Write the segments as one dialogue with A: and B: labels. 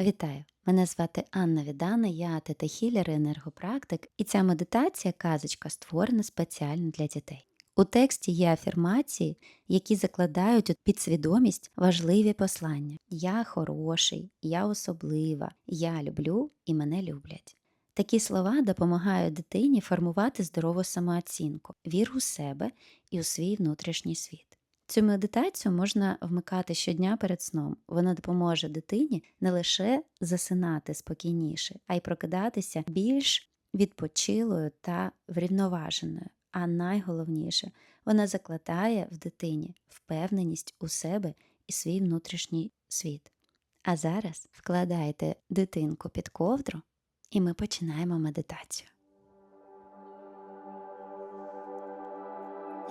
A: Вітаю! Мене звати Анна Відана, я тета-хілер і енергопрактик, і ця медитація казочка створена спеціально для дітей. У тексті є афірмації, які закладають у підсвідомість важливі послання: Я хороший, я особлива, я люблю і мене люблять. Такі слова допомагають дитині формувати здорову самооцінку, віру у себе і у свій внутрішній світ. Цю медитацію можна вмикати щодня перед сном. Вона допоможе дитині не лише засинати спокійніше, а й прокидатися більш відпочилою та врівноваженою. А найголовніше, вона закладає в дитині впевненість у себе і свій внутрішній світ. А зараз вкладайте дитинку під ковдру, і ми починаємо медитацію.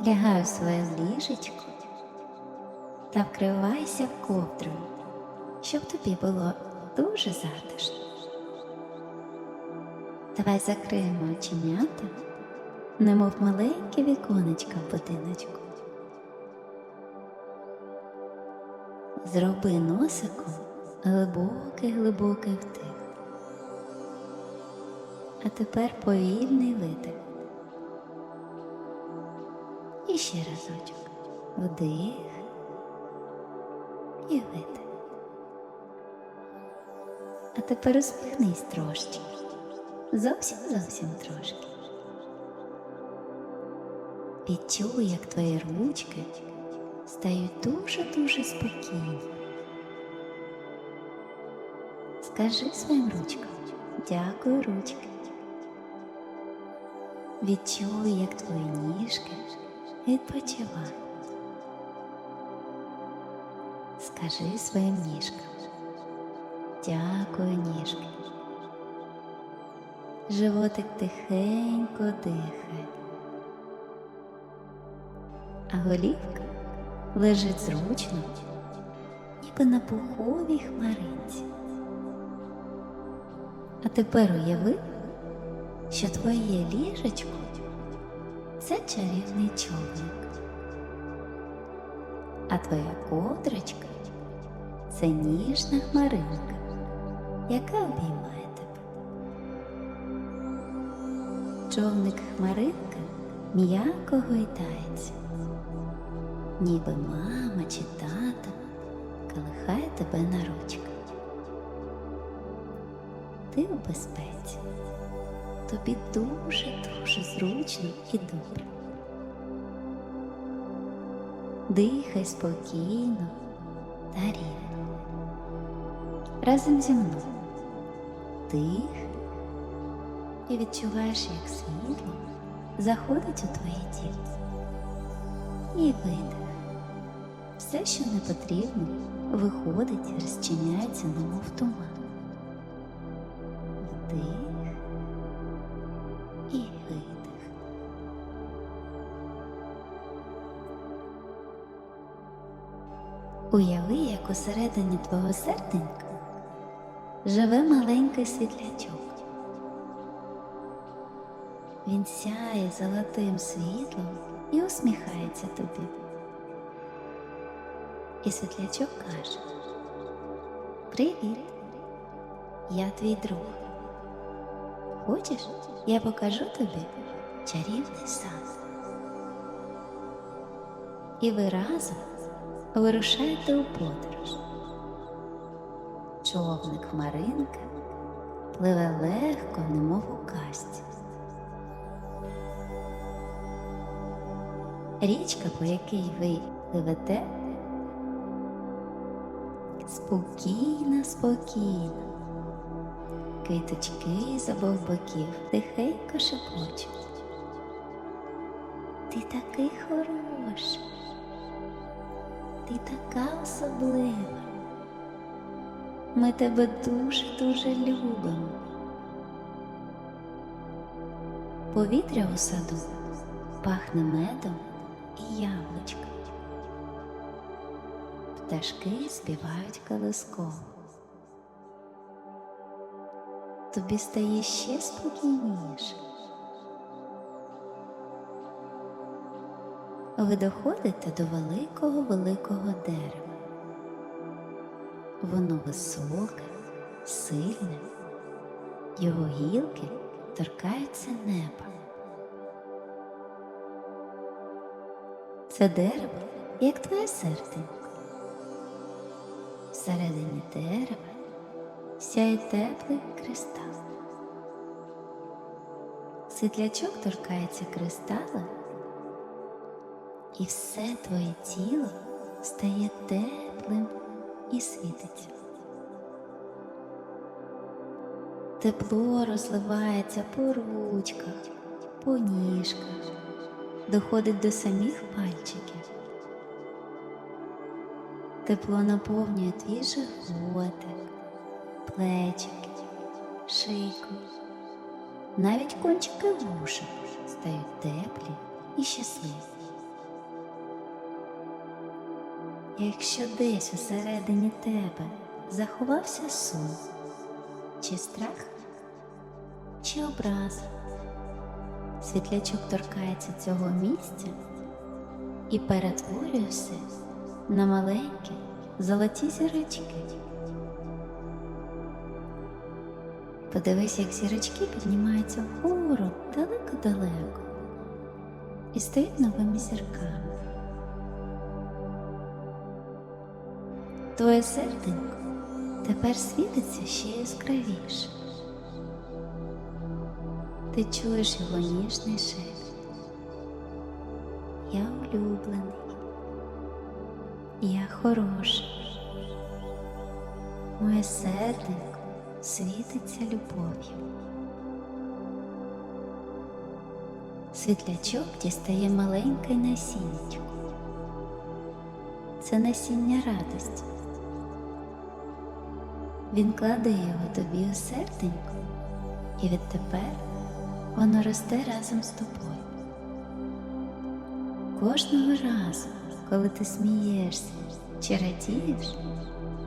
A: Лягай у своє ліжечко та вкривайся ковдрою, щоб тобі було дуже затишно. Давай закриємо оченята, немов маленьке віконечка в будиночку. Зроби носиком глибокий глибокий вдих. А тепер повільний видих. І ще разочок. Вдих і. А тепер усміхнись трошки. Зовсім зовсім трошки. Відчуй, як твої ручки стають дуже-дуже спокійні. Скажи своїм ручкам дякую, ручки. Відчуй, як твої ніжки відпочивають. Скажи своїм ніжкам. Дякую, ніжки. Животик тихенько дихає. А голівка лежить зручно, ніби на пуховій хмаринці. А тепер уяви, що твоє ліжечко це чарівний човник, а твоя ковдрочка це ніжна хмаринка, яка обіймає тебе. Човник хмаринка м'яко гойдається, ніби мама чи тато колихає тебе на ручках. Ти у безпеці, тобі дуже-дуже зручно і добре. Дихай спокійно та рівно. Разом зі мною дих і відчуваєш, як світло заходить у твоє тіло. І видих. Все, що не потрібно, виходить розчиняється, немов туман. Вдих і видих. Уяви, як усередині твого серденька живе маленький світлячок. Він сяє золотим світлом і усміхається тобі. І світлячок каже: Привіт, я твій друг. Хочеш, я покажу тобі чарівний сад. І ви разом вирушаєте у подорож. Човник хмаринка пливе легко, немов у касті. Річка, по якій ви пливете, спокійна, спокійна. Квіточки з обох боків тихенько шепочуть. Ти такий хороший, ти така особлива. Ми тебе дуже-дуже любимо. Повітря у саду пахне медом і яблучком. Пташки співають колисково. Тобі стає ще спокійніше. Ви доходите до великого великого дерева. Воно високе, сильним. Його гілки торкаються неба. Це дерево, як твоє серденько. Всередині дерева сяє теплий кристал. Світлячок торкається кристала, і все твоє тіло стає теплим і світиться. Тепло розливається по ручках, по ніжках, доходить до самих пальчиків. Тепло наповнює твій животик, плечики, шийку. Навіть кончики вушок стають теплі і щасливі. Якщо десь усередині тебе заховався сум, чи страх, чи образ, світлячок торкається цього місця і перетворює все на маленькі золоті зірочки. Подивись, як зірочки піднімаються вгору далеко-далеко і стають новими зірками. Твоє серденько тепер світиться ще яскравіше. Ти чуєш його ніжний шепіт. Я улюблений. Я хороший. Моє серденько світиться любов'ю. Світлячок дістає маленьке насіннячко. Це насіння радості. Він кладе його тобі у серденько, і відтепер воно росте разом з тобою. Кожного разу, коли ти смієшся чи радієш,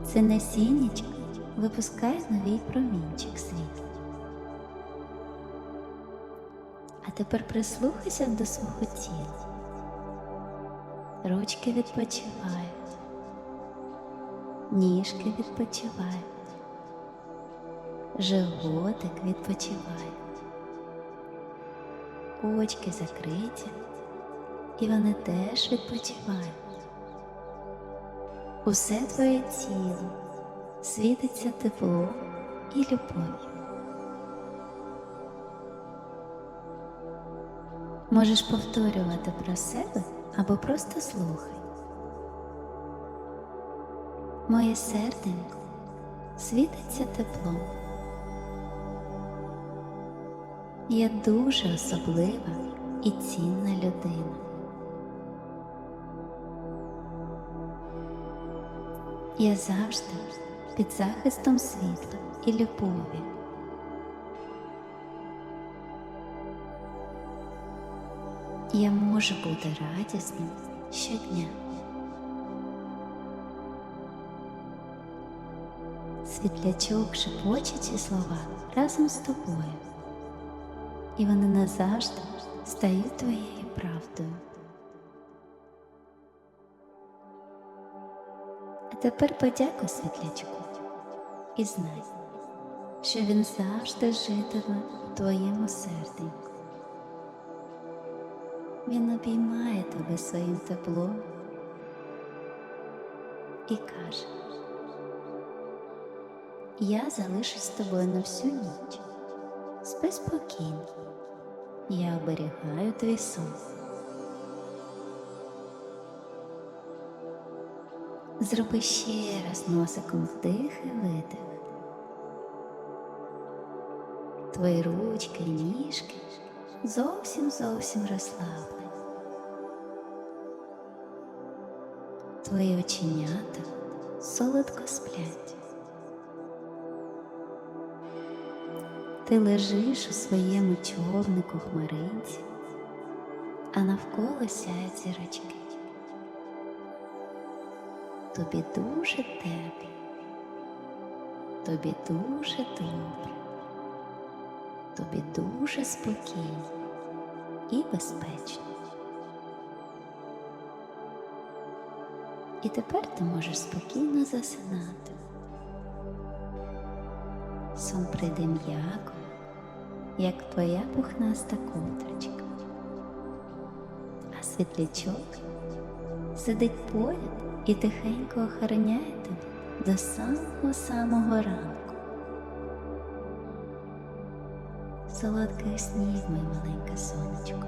A: це насіннячко випускає новий промінчик світла. А тепер прислухайся до свого тіла. Ручки відпочивають, ніжки відпочивають, животик відпочиває, очки закриті, і вони теж відпочивають. Усе твоє тіло світиться тепло і любов'ю. Можеш повторювати про себе або просто слухай. Моє серденько світиться теплом. Я дуже особлива і цінна людина. Я завжди під захистом світла і любові. Я можу бути радісним щодня. Світлячок шепоче ці слова разом з тобою, і вони назавжди стають твоєю правдою. А тепер подякуй світлячку і знай, що він завжди житиме в твоєму серденьку. Він обіймає тебе своїм теплом і каже, я залишусь з тобою на всю ніч. Спи спокійно, я оберігаю твій сон. Зроби ще раз носиком вдих і видих. Твої ручки і ніжки зовсім зовсім розслаблені. Твої оченята солодко сплять. Ти лежиш у своєму човнику хмаринці, а навколо сяють зірочки. Тобі дуже тепло, тобі дуже добре, тобі дуже спокійно і безпечно. І тепер ти можеш спокійно засинати. Сон прийде м'яко, як твоя пухнаста ковдрочка. А світлячок сидить поряд і тихенько охороняє тебе до самого самого ранку. Солодких снів, моє маленьке сонечко.